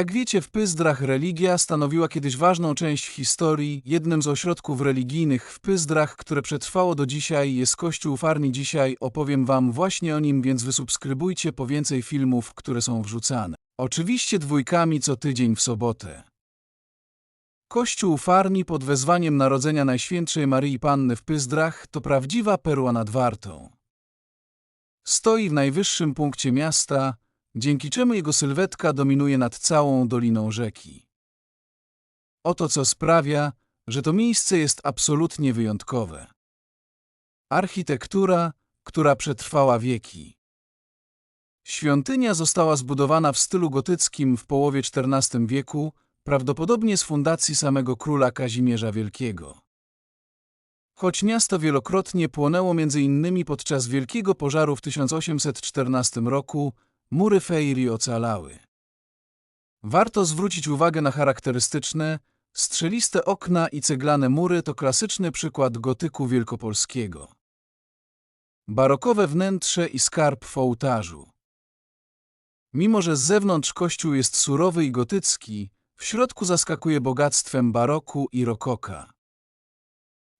Jak wiecie, w Pyzdrach religia stanowiła kiedyś ważną część historii. Jednym z ośrodków religijnych w Pyzdrach, które przetrwało do dzisiaj, jest Kościół Farni. Dzisiaj opowiem wam właśnie o nim, więc wysubskrybujcie po więcej filmów, które są wrzucane. Oczywiście dwójkami co tydzień w sobotę. Kościół Farni pod wezwaniem Narodzenia Najświętszej Maryi Panny w Pyzdrach to prawdziwa perła nad Wartą. Stoi w najwyższym punkcie miasta, dzięki czemu jego sylwetka dominuje nad całą doliną rzeki. Oto co sprawia, że to miejsce jest absolutnie wyjątkowe. Architektura, która przetrwała wieki. Świątynia została zbudowana w stylu gotyckim w połowie XIV wieku, prawdopodobnie z fundacji samego króla Kazimierza Wielkiego. Choć miasto wielokrotnie płonęło m.in. podczas wielkiego pożaru w 1814 roku, mury Fejri ocalały. Warto zwrócić uwagę na charakterystyczne, strzeliste okna i ceglane mury to klasyczny przykład gotyku wielkopolskiego. Barokowe wnętrze i skarb w ołtarzu. Mimo, że z zewnątrz kościół jest surowy i gotycki, w środku zaskakuje bogactwem baroku i rokoka.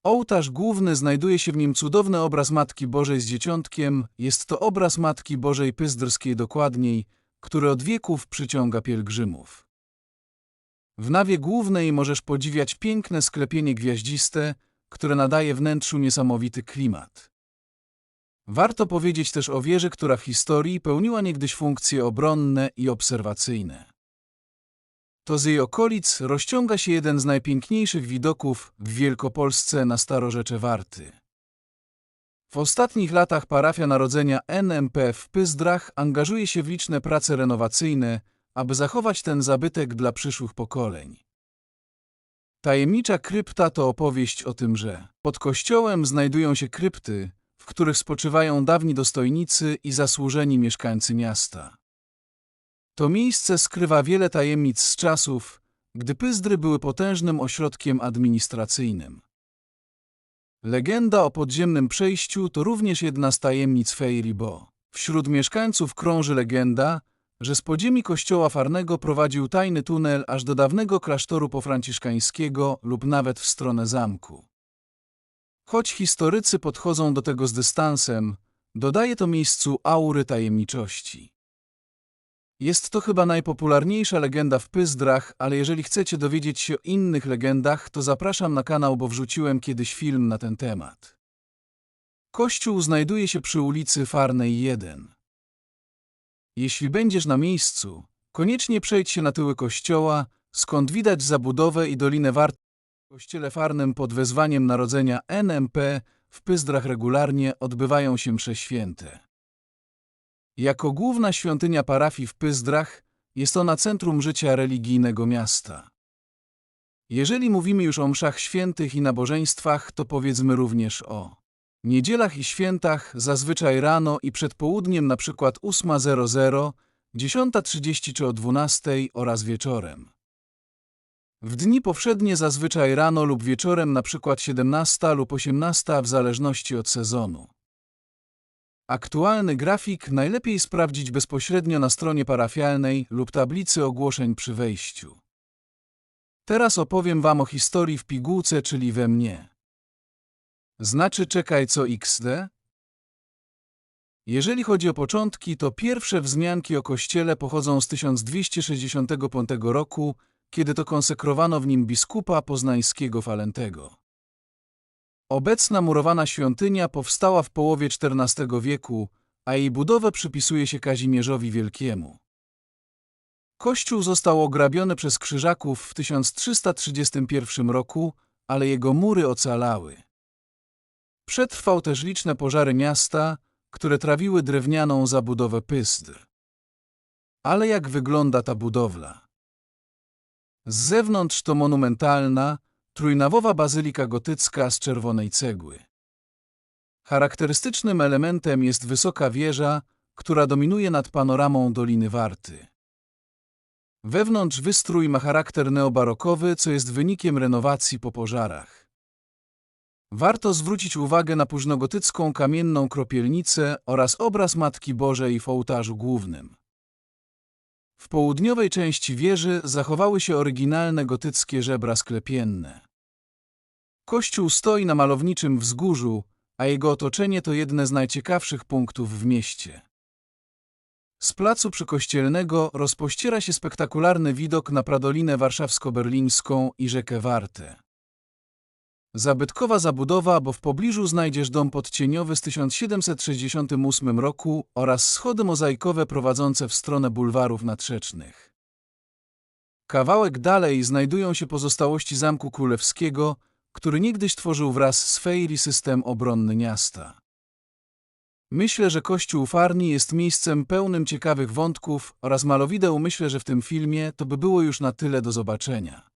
Ołtarz główny znajduje się w nim cudowny obraz Matki Bożej z Dzieciątkiem. Jest to obraz Matki Bożej Pyzdrskiej dokładniej, który od wieków przyciąga pielgrzymów. W nawie głównej możesz podziwiać piękne sklepienie gwiaździste, które nadaje wnętrzu niesamowity klimat. Warto powiedzieć też o wieży, która w historii pełniła niegdyś funkcje obronne i obserwacyjne. To z jej okolic rozciąga się jeden z najpiękniejszych widoków w Wielkopolsce na Starorzecze Warty. W ostatnich latach parafia Narodzenia NMP w Pyzdrach angażuje się w liczne prace renowacyjne, aby zachować ten zabytek dla przyszłych pokoleń. Tajemnicza krypta to opowieść o tym, że pod kościołem znajdują się krypty, w których spoczywają dawni dostojnicy i zasłużeni mieszkańcy miasta. To miejsce skrywa wiele tajemnic z czasów, gdy Pyzdry były potężnym ośrodkiem administracyjnym. Legenda o podziemnym przejściu to również jedna z tajemnic Fejri, bo wśród mieszkańców krąży legenda, że z podziemi kościoła farnego prowadził tajny tunel aż do dawnego klasztoru pofranciszkańskiego lub nawet w stronę zamku. Choć historycy podchodzą do tego z dystansem, dodaje to miejscu aury tajemniczości. Jest to chyba najpopularniejsza legenda w Pyzdrach, ale jeżeli chcecie dowiedzieć się o innych legendach, to zapraszam na kanał, bo wrzuciłem kiedyś film na ten temat. Kościół znajduje się przy ulicy Farnej 1. Jeśli będziesz na miejscu, koniecznie przejdź się na tyły kościoła, skąd widać zabudowę i Dolinę Wart. W kościele farnym pod wezwaniem Narodzenia NMP w Pyzdrach regularnie odbywają się msze święte. Jako główna świątynia parafii w Pyzdrach jest ona centrum życia religijnego miasta. Jeżeli mówimy już o mszach świętych i nabożeństwach, to powiedzmy również o niedzielach i świętach, zazwyczaj rano i przed południem, przykład 8.00, 10.30 czy o 12.00 oraz wieczorem. W dni powszednie zazwyczaj rano lub wieczorem, przykład 17 lub 18 w zależności od sezonu. Aktualny grafik najlepiej sprawdzić bezpośrednio na stronie parafialnej lub tablicy ogłoszeń przy wejściu. Teraz opowiem Wam o historii w pigułce, czyli we mnie. Znaczy czekaj co XD? Jeżeli chodzi o początki, to pierwsze wzmianki o kościele pochodzą z 1265 roku, kiedy to konsekrowano w nim biskupa poznańskiego Falentego. Obecna murowana świątynia powstała w połowie XIV wieku, a jej budowę przypisuje się Kazimierzowi Wielkiemu. Kościół został ograbiony przez krzyżaków w 1331 roku, ale jego mury ocalały. Przetrwał też liczne pożary miasta, które trawiły drewnianą zabudowę Pystr. Ale jak wygląda ta budowla? Z zewnątrz to monumentalna, trójnawowa bazylika gotycka z czerwonej cegły. Charakterystycznym elementem jest wysoka wieża, która dominuje nad panoramą Doliny Warty. Wewnątrz wystrój ma charakter neobarokowy, co jest wynikiem renowacji po pożarach. Warto zwrócić uwagę na późnogotycką kamienną kropielnicę oraz obraz Matki Bożej w ołtarzu głównym. W południowej części wieży zachowały się oryginalne gotyckie żebra sklepienne. Kościół stoi na malowniczym wzgórzu, a jego otoczenie to jedne z najciekawszych punktów w mieście. Z placu przykościelnego rozpościera się spektakularny widok na Pradolinę Warszawsko-Berlińską i rzekę Wartę. Zabytkowa zabudowa, bo w pobliżu znajdziesz dom podcieniowy z 1768 roku oraz schody mozaikowe prowadzące w stronę bulwarów nadrzecznych. Kawałek dalej znajdują się pozostałości Zamku Królewskiego, który niegdyś tworzył wraz z Fejri system obronny miasta. Myślę, że kościół Farni jest miejscem pełnym ciekawych wątków oraz malowideł myślę, że w tym filmie to by było już na tyle do zobaczenia.